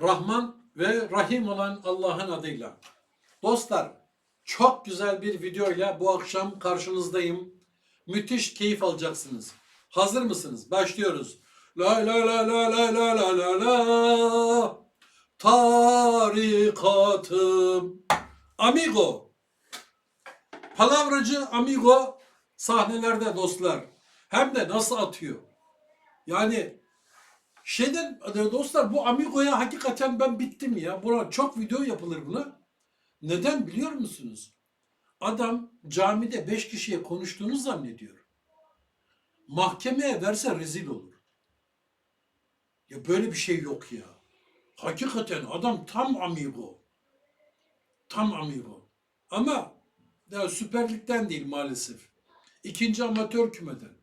Rahman ve Rahim olan Allah'ın adıyla. Dostlar, çok güzel bir videoyla bu akşam karşınızdayım. Müthiş keyif alacaksınız. Hazır mısınız? Başlıyoruz. La la la la la la la la la Tarikatım Amigo Palavracı Amigo sahnelerde dostlar. Hem de nasıl atıyor. Yani şeyden dostlar bu Amigo'ya hakikaten ben bittim ya. Buna çok video yapılır buna. Neden biliyor musunuz? Adam camide beş kişiye konuştuğunu zannediyor. Mahkemeye verse rezil olur. Ya böyle bir şey yok ya. Hakikaten adam tam amigo. Tam amigo. Ama ya Süper Lig'den değil maalesef. İkinci amatör kümeden.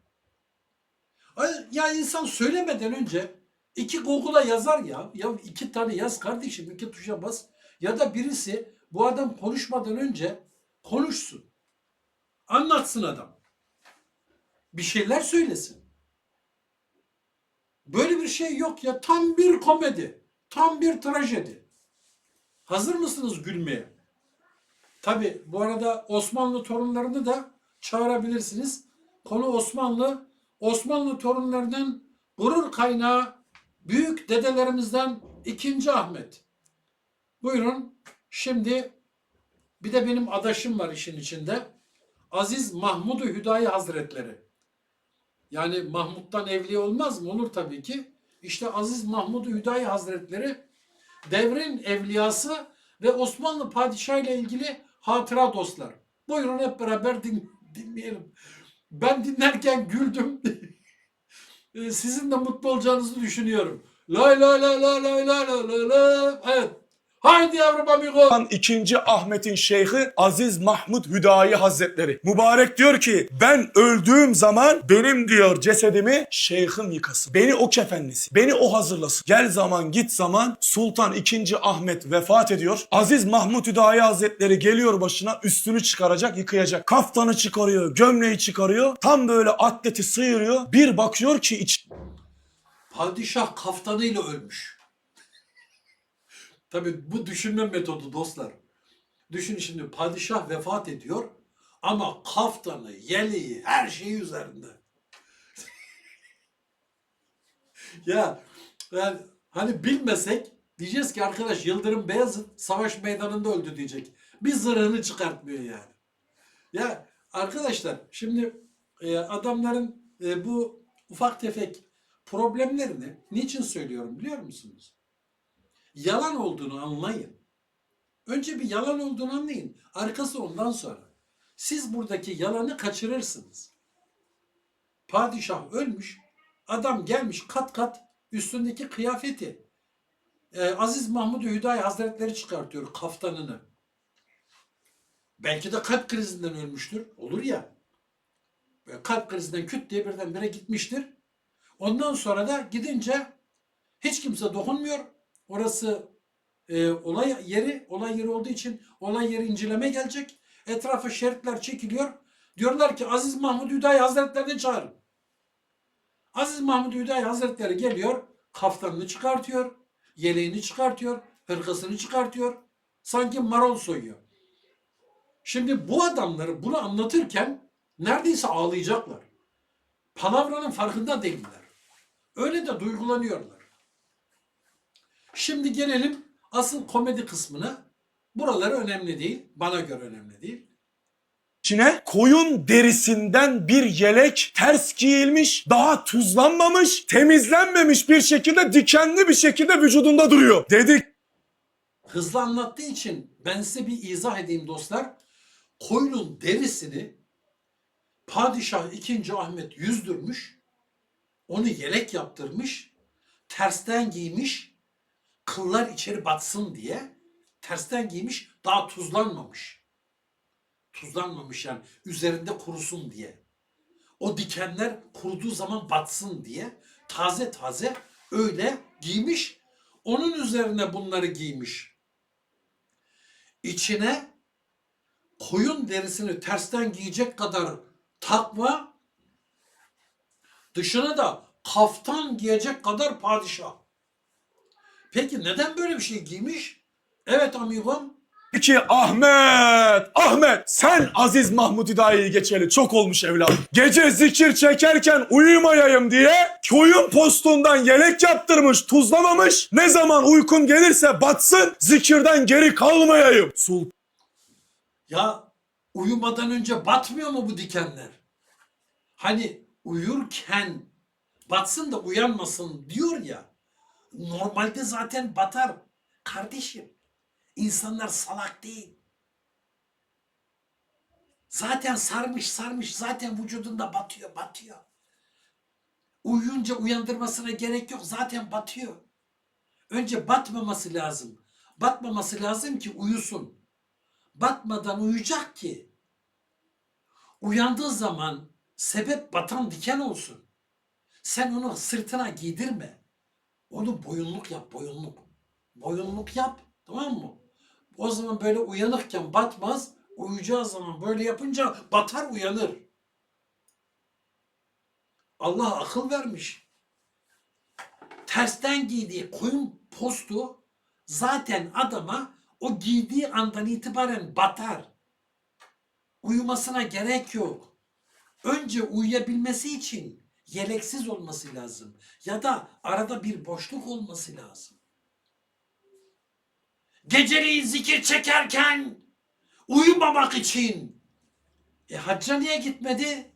Ya insan söylemeden önce iki Google'a yazar ya. Ya iki tane yaz kardeşim iki tuşa bas. Ya da birisi bu adam konuşmadan önce konuşsun. Anlatsın adam. Bir şeyler söylesin. Böyle bir şey yok ya. Tam bir komedi. Tam bir trajedi. Hazır mısınız gülmeye? Tabi bu arada Osmanlı torunlarını da çağırabilirsiniz. Konu Osmanlı. Osmanlı torunlarının gurur kaynağı büyük dedelerimizden ikinci Ahmet. Buyurun. Şimdi bir de benim adaşım var işin içinde. Aziz Mahmud-u Hüdayi Hazretleri. Yani Mahmut'tan evliya olmaz mı? Olur tabii ki. İşte Aziz Mahmud Hüdayi Hazretleri devrin evliyası ve Osmanlı padişahı ile ilgili hatıra dostlar. Buyurun hep beraber din, dinleyelim. Ben dinlerken güldüm. Ee, sizin de mutlu olacağınızı düşünüyorum. Lay lay lay lay lay lay lay lay. Evet Haydi yavrum amigo. An ikinci Ahmet'in şeyhi Aziz Mahmud Hüdayi Hazretleri. Mübarek diyor ki ben öldüğüm zaman benim diyor cesedimi şeyhim yıkasın. Beni o kefenlesin. Beni o hazırlasın. Gel zaman git zaman Sultan II. Ahmet vefat ediyor. Aziz Mahmud Hüdayi Hazretleri geliyor başına üstünü çıkaracak yıkayacak. Kaftanı çıkarıyor gömleği çıkarıyor. Tam böyle atleti sıyırıyor. Bir bakıyor ki iç Padişah kaftanıyla ölmüş. Tabii bu düşünme metodu dostlar. Düşünün şimdi padişah vefat ediyor ama kaftanı, yeleği, her şeyi üzerinde. ya yani hani bilmesek diyeceğiz ki arkadaş Yıldırım Beyazıt savaş meydanında öldü diyecek. Bir zırhını çıkartmıyor yani. Ya arkadaşlar şimdi e, adamların e, bu ufak tefek problemlerini niçin söylüyorum biliyor musunuz? Yalan olduğunu anlayın. Önce bir yalan olduğunu anlayın. Arkası ondan sonra. Siz buradaki yalanı kaçırırsınız. Padişah ölmüş. Adam gelmiş kat kat üstündeki kıyafeti. e, Aziz Mahmud Hüdayi Hazretleri çıkartıyor kaftanını. Belki de kalp krizinden ölmüştür. Olur ya. Kalp krizinden küt diye birdenbire gitmiştir. Ondan sonra da gidince hiç kimse dokunmuyor. Orası e, olay yeri, olay yeri olduğu için olay yeri inceleme gelecek. Etrafa şeritler çekiliyor. Diyorlar ki Aziz Mahmud Hüdayi Hazretlerini çağırın. Aziz Mahmud Hüdayi Hazretleri geliyor, kaftanını çıkartıyor, yeleğini çıkartıyor, hırkasını çıkartıyor. Sanki marol soyuyor. Şimdi bu adamları bunu anlatırken neredeyse ağlayacaklar. Palavranın farkında değiller. Öyle de duygulanıyorlar. Şimdi gelelim asıl komedi kısmına. Buraları önemli değil. Bana göre önemli değil. İçine koyun derisinden bir yelek ters giyilmiş, daha tuzlanmamış, temizlenmemiş bir şekilde dikenli bir şekilde vücudunda duruyor. Dedik Hızlı anlattığı için ben size bir izah edeyim dostlar. Koyunun derisini Padişah 2. Ahmet yüzdürmüş. Onu yelek yaptırmış. Tersten giymiş. Kıllar içeri batsın diye. Tersten giymiş. Daha tuzlanmamış. Tuzlanmamış yani. Üzerinde kurusun diye. O dikenler kuruduğu zaman batsın diye. Taze taze öyle giymiş. Onun üzerine bunları giymiş. İçine koyun derisini tersten giyecek kadar takva, dışına da kaftan giyecek kadar padişah. Peki neden böyle bir şey giymiş? Evet amigom. ki Ahmet, Ahmet sen Aziz Mahmut Hüdayi'yi geçeli çok olmuş evladım. Gece zikir çekerken uyumayayım diye köyün postundan yelek yaptırmış, tuzlamamış. Ne zaman uykun gelirse batsın, zikirden geri kalmayayım. Sultan Ya uyumadan önce batmıyor mu bu dikenler? Hani uyurken batsın da uyanmasın diyor ya. Normalde zaten batar. Kardeşim insanlar salak değil. Zaten sarmış sarmış zaten vücudunda batıyor batıyor. Uyuyunca uyandırmasına gerek yok zaten batıyor. Önce batmaması lazım. Batmaması lazım ki uyusun batmadan uyuyacak ki uyandığı zaman sebep batan diken olsun. Sen onu sırtına giydirme. Onu boyunluk yap, boyunluk. Boyunluk yap, tamam mı? O zaman böyle uyanıkken batmaz, uyuyacağı zaman böyle yapınca batar uyanır. Allah akıl vermiş. Tersten giydiği koyun postu zaten adama o giydiği andan itibaren batar. Uyumasına gerek yok. Önce uyuyabilmesi için yeleksiz olması lazım. Ya da arada bir boşluk olması lazım. Geceliğin zikir çekerken uyumamak için. E hacca niye gitmedi?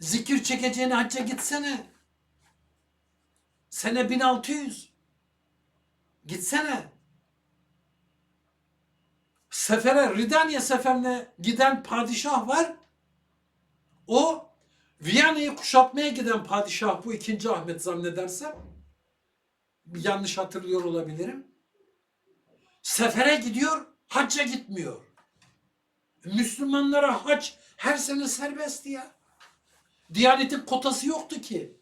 Zikir çekeceğine hacca gitsene. Sene 1600. Gitsene. Sefere, Ridaniye seferine giden padişah var. O Viyana'yı kuşatmaya giden padişah bu ikinci Ahmet zannedersem. Yanlış hatırlıyor olabilirim. Sefere gidiyor, hacca gitmiyor. Müslümanlara hac her sene serbest ya. Diyanetin kotası yoktu ki.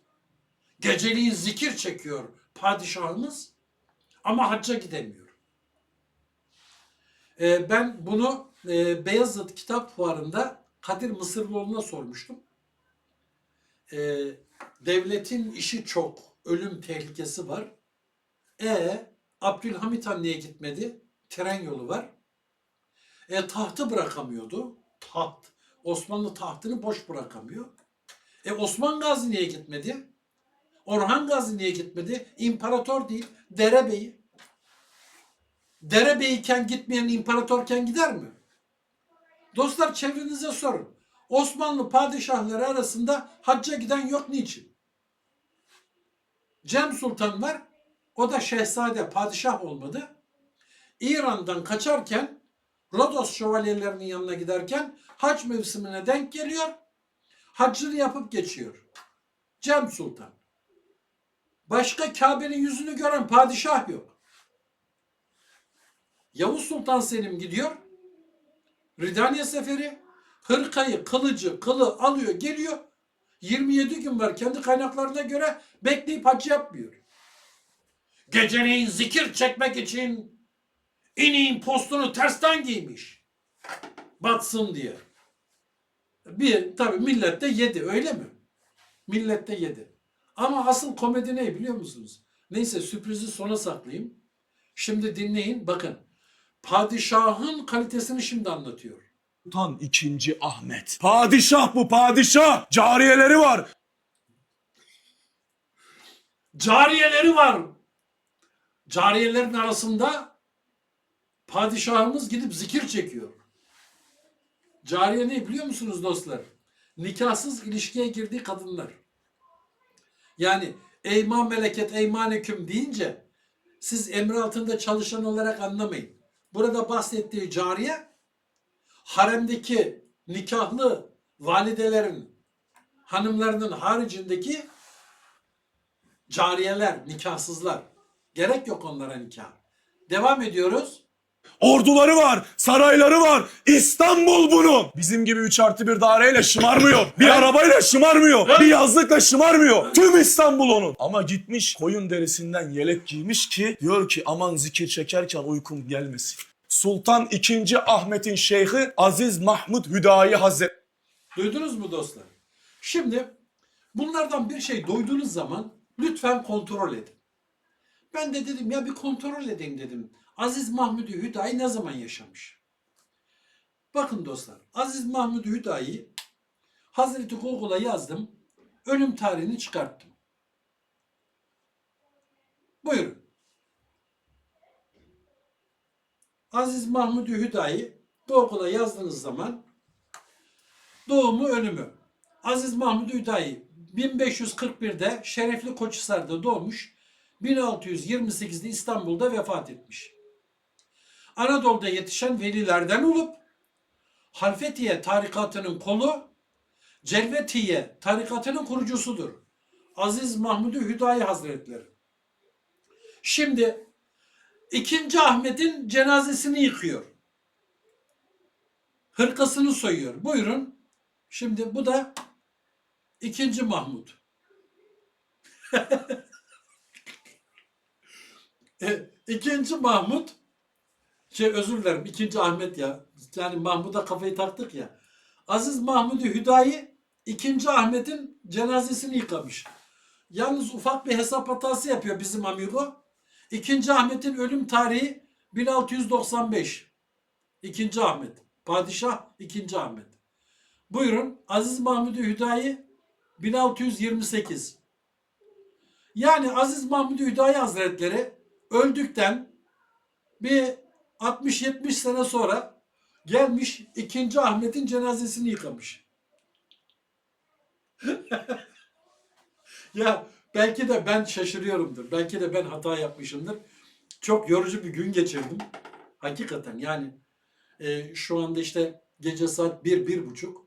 Geceliğin zikir çekiyor padişahımız ama hacca gidemiyor. Ee, ben bunu e, Beyazıt Kitap Fuarı'nda Kadir Mısırlıoğlu'na sormuştum. Ee, devletin işi çok, ölüm tehlikesi var. E Abdülhamit Han niye gitmedi? Tren yolu var. E tahtı bırakamıyordu. Taht. Osmanlı tahtını boş bırakamıyor. E Osman Gazi niye gitmedi? Orhan Gazi niye gitmedi? İmparator değil, derebeyi. Derebeyken gitmeyen imparatorken gider mi? Dostlar çevrenize sorun. Osmanlı padişahları arasında hacca giden yok niçin? Cem Sultan var. O da şehzade, padişah olmadı. İran'dan kaçarken Rodos şövalyelerinin yanına giderken hac mevsimine denk geliyor. Haccını yapıp geçiyor. Cem Sultan. Başka Kabe'nin yüzünü gören padişah yok. Yavuz Sultan Selim gidiyor. Ridaniye seferi. Hırkayı, kılıcı, kılı alıyor, geliyor. 27 gün var kendi kaynaklarına göre bekleyip hac yapmıyor. Geceleyin zikir çekmek için ineğin postunu tersten giymiş. Batsın diye. Bir tabi millet de yedi öyle mi? Millet de yedi. Ama asıl komedi ne biliyor musunuz? Neyse sürprizi sona saklayayım. Şimdi dinleyin bakın. Padişahın kalitesini şimdi anlatıyor. Sultan II. Ahmet. Padişah bu padişah. Cariyeleri var. Cariyeleri var. Cariyelerin arasında padişahımız gidip zikir çekiyor. Cariye ne biliyor musunuz dostlar? Nikahsız ilişkiye girdiği kadınlar. Yani eyman meleket eymaneküm deyince siz emri altında çalışan olarak anlamayın. Burada bahsettiği cariye haremdeki nikahlı validelerin hanımlarının haricindeki cariyeler, nikahsızlar. Gerek yok onlara nikah. Devam ediyoruz. Orduları var, sarayları var. İstanbul bunun. Bizim gibi 3 artı bir daireyle şımarmıyor. Bir arabayla şımarmıyor. Bir yazlıkla şımarmıyor. Tüm İstanbul onun. Ama gitmiş koyun derisinden yelek giymiş ki diyor ki aman zikir çekerken uykum gelmesin. Sultan II. Ahmet'in şeyhi Aziz Mahmud Hüdayi Hazretleri. Duydunuz mu dostlar? Şimdi bunlardan bir şey duyduğunuz zaman lütfen kontrol edin. Ben de dedim ya bir kontrol edeyim dedim. Aziz Mahmudi Hüdayi ne zaman yaşamış? Bakın dostlar, Aziz Mahmudi Hüdayi Hazreti Google'a yazdım. Ölüm tarihini çıkarttım. Buyurun. Aziz Mahmudi Hüdayi Google'a yazdığınız zaman doğumu ölümü. Aziz Mahmudi Hüdayi 1541'de Şerefli Koçhisar'da doğmuş. 1628'de İstanbul'da vefat etmiş. Anadolu'da yetişen velilerden olup Halfetiye tarikatının kolu Celvetiye tarikatının kurucusudur. Aziz Mahmudi Hüdayi Hazretleri. Şimdi ikinci Ahmet'in cenazesini yıkıyor. Hırkasını soyuyor. Buyurun. Şimdi bu da ikinci Mahmud. E, İkinci Mahmud şey özür dilerim ikinci Ahmet ya. Yani Mahmud'a kafayı taktık ya. Aziz Mahmudi Hüdayi ikinci Ahmet'in cenazesini yıkamış. Yalnız ufak bir hesap hatası yapıyor bizim amigo. İkinci Ahmet'in ölüm tarihi 1695. İkinci Ahmet. Padişah ikinci Ahmet. Buyurun Aziz Mahmudi Hüdayi 1628. Yani Aziz Mahmudi Hüdayi Hazretleri öldükten bir 60-70 sene sonra gelmiş ikinci Ahmet'in cenazesini yıkamış. ya belki de ben şaşırıyorumdur. Belki de ben hata yapmışımdır. Çok yorucu bir gün geçirdim. Hakikaten yani e, şu anda işte gece saat bir, bir buçuk.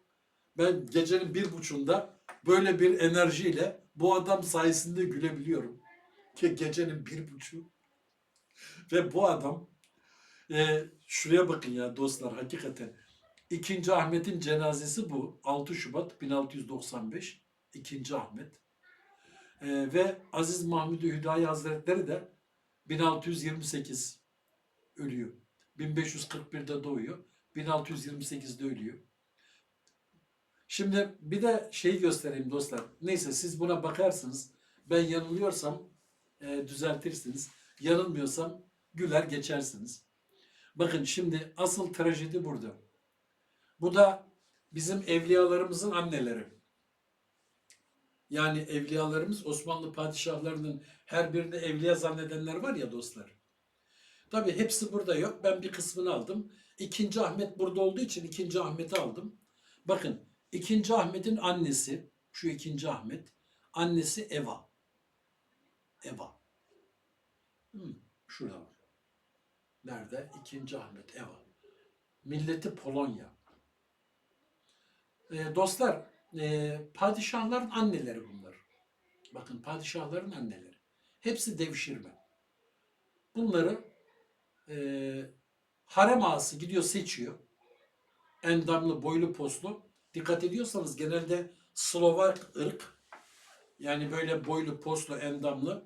Ben gecenin bir buçuğunda böyle bir enerjiyle bu adam sayesinde gülebiliyorum. Ki gecenin bir buçuğu. Ve bu adam e, şuraya bakın ya dostlar hakikaten. İkinci Ahmet'in cenazesi bu. 6 Şubat 1695. İkinci Ahmet. E, ve Aziz Mahmudi Hüdayi Hazretleri de 1628 ölüyor. 1541'de doğuyor. 1628'de ölüyor. Şimdi bir de şey göstereyim dostlar. Neyse siz buna bakarsınız. Ben yanılıyorsam e, düzeltirsiniz. Yanılmıyorsam güler geçersiniz. Bakın şimdi asıl trajedi burada. Bu da bizim evliyalarımızın anneleri. Yani evliyalarımız Osmanlı padişahlarının her birini evliya zannedenler var ya dostlar. Tabi hepsi burada yok. Ben bir kısmını aldım. İkinci Ahmet burada olduğu için ikinci Ahmet'i aldım. Bakın ikinci Ahmet'in annesi, şu ikinci Ahmet, annesi Eva. Eva. Hmm, şurada var. Nerede? İkinci Ahmet Eva. Milleti Polonya. Ee, dostlar, e, padişahların anneleri bunlar. Bakın padişahların anneleri. Hepsi devşirme. Bunları e, harem ağası gidiyor seçiyor. Endamlı, boylu, poslu. Dikkat ediyorsanız genelde Slovak ırk yani böyle boylu, poslu, endamlı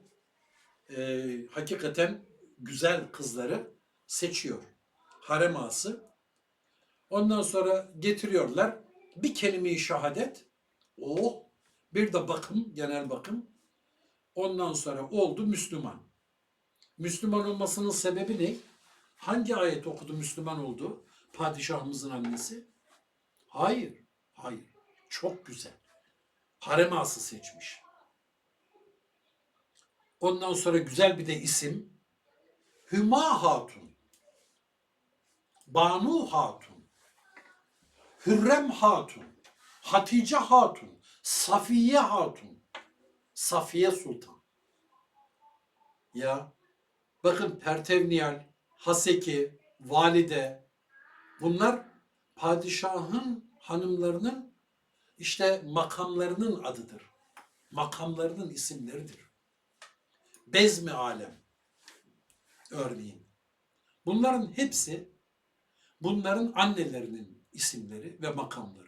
e, hakikaten güzel kızları seçiyor. Harem ağası. Ondan sonra getiriyorlar. Bir kelime-i şehadet. O. Bir de bakım, genel bakım. Ondan sonra oldu Müslüman. Müslüman olmasının sebebi ne? Hangi ayet okudu Müslüman oldu? Padişahımızın annesi. Hayır. Hayır. Çok güzel. Harem ağası seçmiş. Ondan sonra güzel bir de isim. Hüma Hatun. Banu Hatun. Hürrem Hatun. Hatice Hatun. Safiye Hatun. Safiye Sultan. Ya bakın Pertevniyal, Haseki, Valide bunlar padişahın hanımlarının işte makamlarının adıdır. Makamlarının isimleridir. Bezmi alem örneğin. Bunların hepsi bunların annelerinin isimleri ve makamları.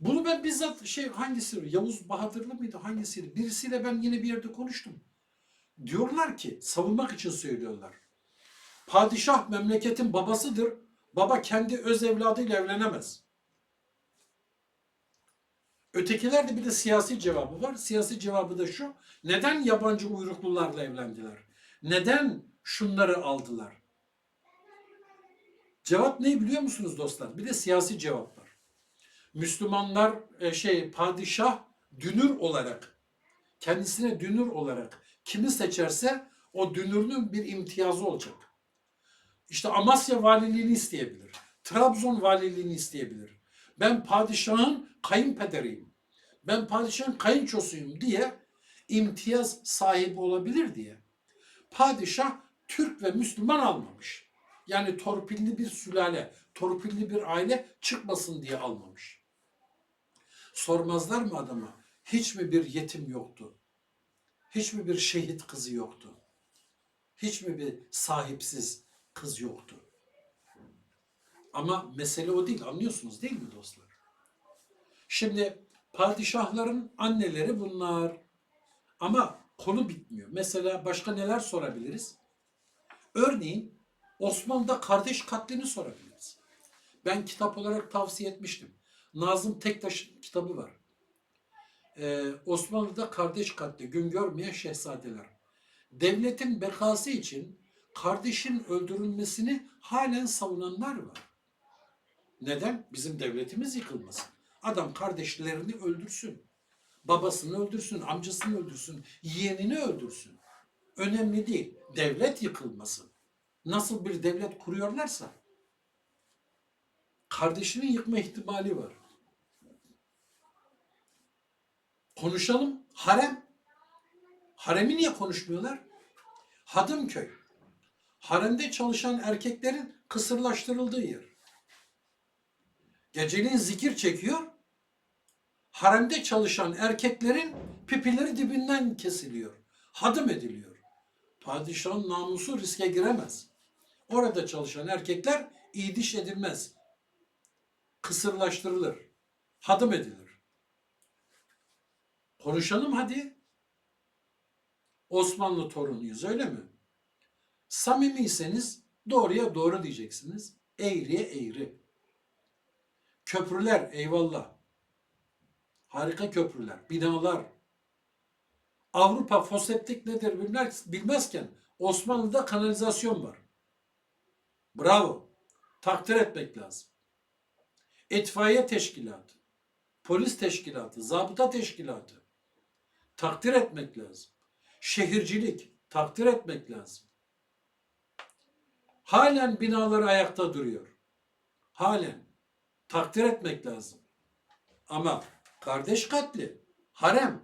Bunu ben bizzat şey hangisi Yavuz Bahadırlı mıydı hangisiydi? Birisiyle ben yine bir yerde konuştum. Diyorlar ki savunmak için söylüyorlar. Padişah memleketin babasıdır. Baba kendi öz evladıyla evlenemez. Ötekilerde bir de siyasi cevabı var. Siyasi cevabı da şu. Neden yabancı uyruklularla evlendiler? Neden şunları aldılar? Cevap ne biliyor musunuz dostlar? Bir de siyasi cevap var. Müslümanlar e, şey padişah dünür olarak kendisine dünür olarak kimi seçerse o dünürünün bir imtiyazı olacak. İşte Amasya valiliğini isteyebilir. Trabzon valiliğini isteyebilir. Ben padişahın kayınpederiyim. Ben padişahın kayınçosuyum diye imtiyaz sahibi olabilir diye. Padişah Türk ve Müslüman almamış. Yani torpilli bir sülale, torpilli bir aile çıkmasın diye almamış. Sormazlar mı adama? Hiç mi bir yetim yoktu? Hiç mi bir şehit kızı yoktu? Hiç mi bir sahipsiz kız yoktu? Ama mesele o değil. Anlıyorsunuz değil mi dostlar? Şimdi padişahların anneleri bunlar. Ama konu bitmiyor. Mesela başka neler sorabiliriz? Örneğin Osmanlı'da kardeş katlini sorabiliriz. Ben kitap olarak tavsiye etmiştim. Nazım Tektaş'ın kitabı var. Ee, Osmanlı'da kardeş katli, gün görmeyen şehzadeler. Devletin bekası için kardeşin öldürülmesini halen savunanlar var. Neden? Bizim devletimiz yıkılmasın. Adam kardeşlerini öldürsün. Babasını öldürsün, amcasını öldürsün, yeğenini öldürsün. Önemli değil. Devlet yıkılmasın. Nasıl bir devlet kuruyorlarsa kardeşinin yıkma ihtimali var. Konuşalım. Harem. Haremi niye konuşmuyorlar? Hadımköy. Haremde çalışan erkeklerin kısırlaştırıldığı yer. Geceliğin zikir çekiyor. Haremde çalışan erkeklerin pipileri dibinden kesiliyor. Hadım ediliyor. Padişahın namusu riske giremez. Orada çalışan erkekler iydiş edilmez. Kısırlaştırılır. Hadım edilir. Konuşalım hadi. Osmanlı torunuyuz öyle mi? Samimiyseniz doğruya doğru diyeceksiniz. Eğriye eğri. Köprüler eyvallah. Harika köprüler, binalar. Avrupa foseptik nedir bilmez, bilmezken Osmanlı'da kanalizasyon var. Bravo. Takdir etmek lazım. İtfaiye teşkilatı, polis teşkilatı, zabıta teşkilatı. Takdir etmek lazım. Şehircilik, takdir etmek lazım. Halen binalar ayakta duruyor. Halen. Takdir etmek lazım. Ama kardeş katli, harem.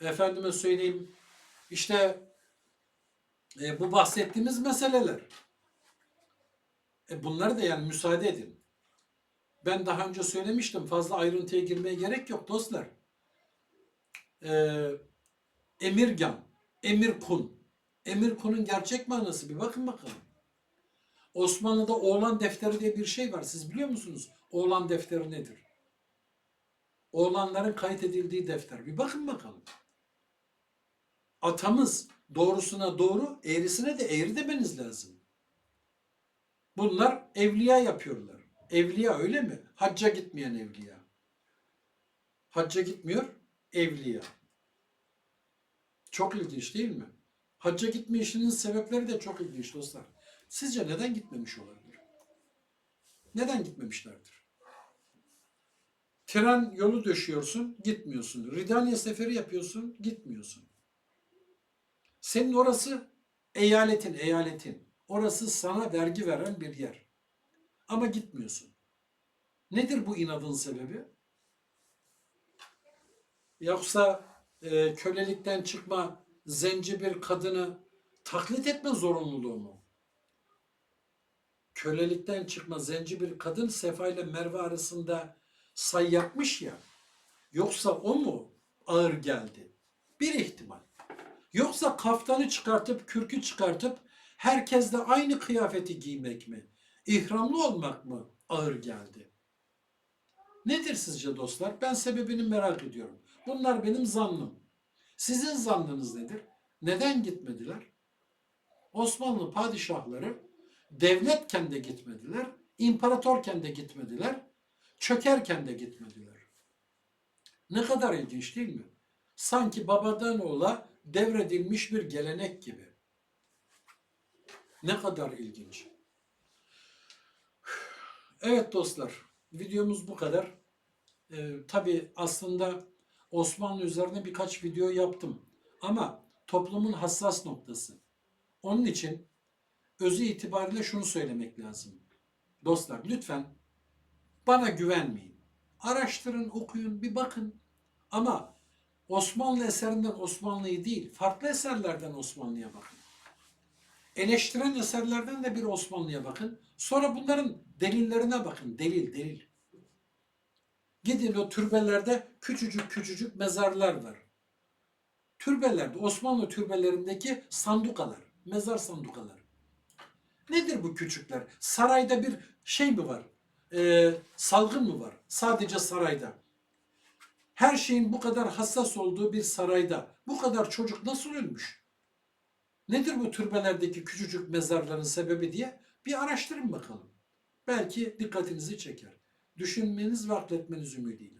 Efendime söyleyeyim işte e, bu bahsettiğimiz meseleler. E, bunları da yani müsaade edin. Ben daha önce söylemiştim fazla ayrıntıya girmeye gerek yok dostlar. E, emirgan, emirkun. Emirkun'un gerçek manası bir bakın bakalım. Osmanlı'da oğlan defteri diye bir şey var. Siz biliyor musunuz? Oğlan defteri nedir? Oğlanların kayıt edildiği defter. Bir bakın bakalım. Atamız doğrusuna doğru, eğrisine de eğri demeniz lazım. Bunlar evliya yapıyorlar. Evliya öyle mi? Hacca gitmeyen evliya. Hacca gitmiyor, evliya. Çok ilginç değil mi? Hacca gitmeyişinin sebepleri de çok ilginç dostlar. Sizce neden gitmemiş olabilir? Neden gitmemişlerdir? Tren yolu döşüyorsun, gitmiyorsun. Ridaniye seferi yapıyorsun, gitmiyorsun. Senin orası eyaletin, eyaletin. Orası sana vergi veren bir yer. Ama gitmiyorsun. Nedir bu inadın sebebi? Yoksa e, kölelikten çıkma zenci bir kadını taklit etme zorunluluğu mu? Kölelikten çıkma zenci bir kadın Sefa ile Merve arasında say yapmış ya. Yoksa o mu ağır geldi? Bir ihtimal. Yoksa kaftanı çıkartıp kürkü çıkartıp herkesle aynı kıyafeti giymek mi? İhramlı olmak mı ağır geldi? Nedir sizce dostlar? Ben sebebini merak ediyorum. Bunlar benim zannım. Sizin zannınız nedir? Neden gitmediler? Osmanlı padişahları devletken de gitmediler, imparatorken de gitmediler, çökerken de gitmediler. Ne kadar ilginç değil mi? Sanki babadan oğula devredilmiş bir gelenek gibi. Ne kadar ilginç. Evet dostlar, videomuz bu kadar. Ee, tabii aslında Osmanlı üzerine birkaç video yaptım. Ama toplumun hassas noktası. Onun için özü itibariyle şunu söylemek lazım. Dostlar lütfen bana güvenmeyin. Araştırın, okuyun, bir bakın. Ama Osmanlı eserinden Osmanlı'yı değil, farklı eserlerden Osmanlı'ya bakın. Eleştiren eserlerden de bir Osmanlı'ya bakın. Sonra bunların delillerine bakın. Delil, delil. Gidin o türbelerde küçücük küçücük mezarlar var. Türbelerde, Osmanlı türbelerindeki sandukalar, mezar sandukaları. Nedir bu küçükler? Sarayda bir şey mi var? Ee, salgın mı var? Sadece sarayda. Her şeyin bu kadar hassas olduğu bir sarayda bu kadar çocuk nasıl ölmüş? Nedir bu türbelerdeki küçücük mezarların sebebi diye bir araştırın bakalım. Belki dikkatinizi çeker. Düşünmeniz ve akletmeniz ümidiyle.